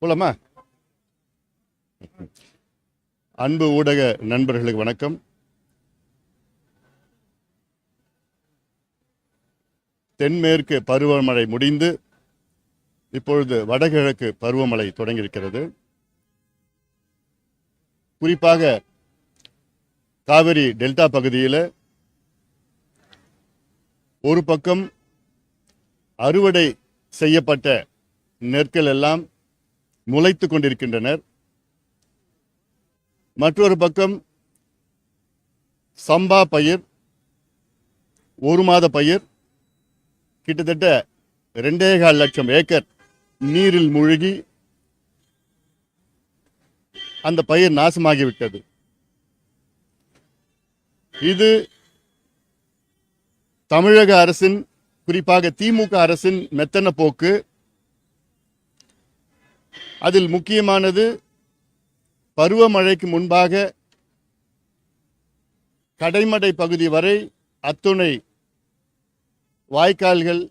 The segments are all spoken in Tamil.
போலாமா? அன்பு ஊடக நண்பர்களுக்கு வணக்கம். தென்மேற்கு பருவமழை முடிந்து இப்பொழுது வடகிழக்கு பருவமழை தொடங்கியிருக்கிறது. குறிப்பாக காவிரி டெல்டா பகுதியில் ஒரு பக்கம் அறுவடை செய்யப்பட்ட நெற்கள் எல்லாம் முளைத்து கொண்டிருக்கின்றனர். மற்றொரு பக்கம் சம்பா பயிர் ஒரு மாத பயிர் கிட்டத்தட்ட ரெண்டே கால் லட்சம் ஏக்கர் நீரில் மூழ்கி அந்த பயிர் நாசமாகிவிட்டது. இது தமிழக அரசின் குறிப்பாக திமுக அரசின் மெத்தன போக்கு. அதில் முக்கியமானது பருவமழைக்கு முன்பாக கடைமடை பகுதி வரை அத்துணை வாய்க்கால்கள்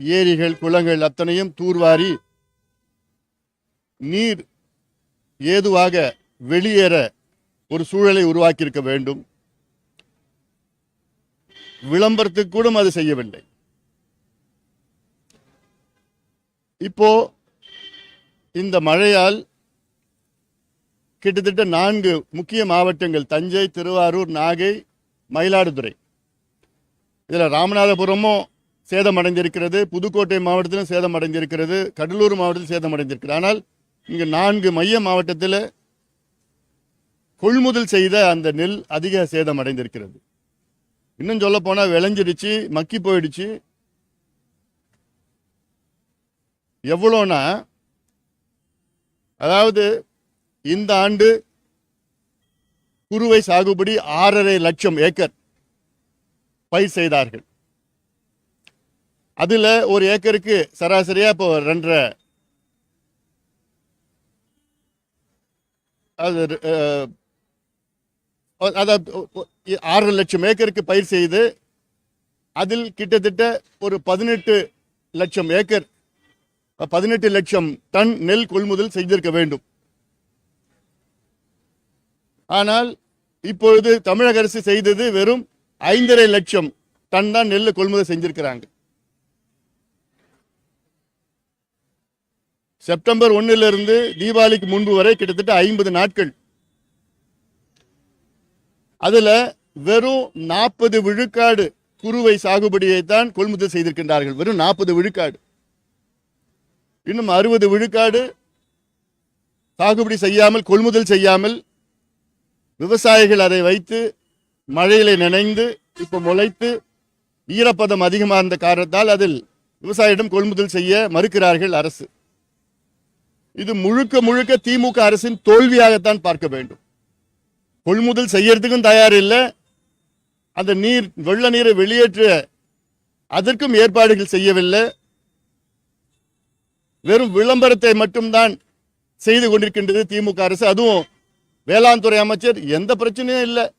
ஏரிகள் குளங்கள் அத்தனையும் தூர்வாரி நீர் ஏதுவாக வெளியேற ஒரு சூழலை உருவாக்கியிருக்க வேண்டும். விளம்பரத்துக்கு கூட அது செய்யவில்லை. இப்போ இந்த மழையால் கிட்டத்தட்ட நான்கு முக்கிய மாவட்டங்கள் தஞ்சை திருவாரூர் நாகை மயிலாடுதுறை. இதில் ராமநாதபுரமும் சேதமடைந்திருக்கிறது புதுக்கோட்டை மாவட்டத்திலும் சேதமடைந்திருக்கிறது கடலூர் மாவட்டத்தில் சேதமடைந்திருக்கிறது. ஆனால் இங்கு நான்கு மைய மாவட்டத்தில் கொள்முதல் செய்த அந்த நெல் அதிக சேதம் அடைந்திருக்கிறது. இன்னும் சொல்ல போனால் விளைஞ்சிடுச்சு மக்கி போயிடுச்சு. எவ்வளோனா அதாவது இந்த ஆண்டு குறுவை சாகுபடி ஆறரை லட்சம் ஏக்கர் பயிர் செய்தார்கள். அதில் ஒரு ஏக்கருக்கு சராசரியாக இப்போ ரெண்டரை அது அதாவது ஆறரை லட்சம் ஏக்கருக்கு பயிர் செய்து அதில் கிட்டத்தட்ட ஒரு பதினெட்டு லட்சம் ஏக்கர் பதினெட்டு லட்சம் டன் நெல் கொள்முதல் செய்திருக்க வேண்டும். ஆனால் இப்பொழுது தமிழக அரசு செய்தது வெறும் ஐந்தரை லட்சம் டன் தான் நெல் கொள்முதல் செஞ்சிருக்கிறாங்க. செப்டம்பர் ஒன்னிலிருந்து தீபாவளிக்கு முன்பு வரை கிட்டத்தட்ட ஐம்பது நாட்கள். அதுல வெறும் நாற்பது விழுக்காடு குறுவை சாகுபடியை தான் கொள்முதல் செய்திருக்கின்றார்கள். வெறும் நாற்பது விழுக்காடு. இன்னும் அறுபது விழுக்காடு சாகுபடி செய்யாமல் கொள்முதல் செய்யாமல் விவசாயிகள் அதை வைத்து மழையில நினைந்து இப்ப முளைத்து ஈரப்பதம் அதிகமாக இருந்த காரணத்தால் அதில் விவசாயிடம் கொள்முதல் செய்ய மறுக்கிறார்கள் அரசு. இது முழுக்க முழுக்க திமுக அரசின் தோல்வியாகத்தான் பார்க்க வேண்டும். கொள்முதல் செய்யறதுக்கும் தயார் இல்லை. அந்த நீர் வெள்ள நீரை வெளியேற்ற அதற்கும் ஏற்பாடுகள் செய்யவில்லை. வெறும் விளம்பரத்தை மட்டும்தான் செய்து கொண்டிருக்கின்றது திமுக அரசு. அதுவும் வேளாண் துறை அமைச்சர் எந்த பிரச்சனையும் இல்லை.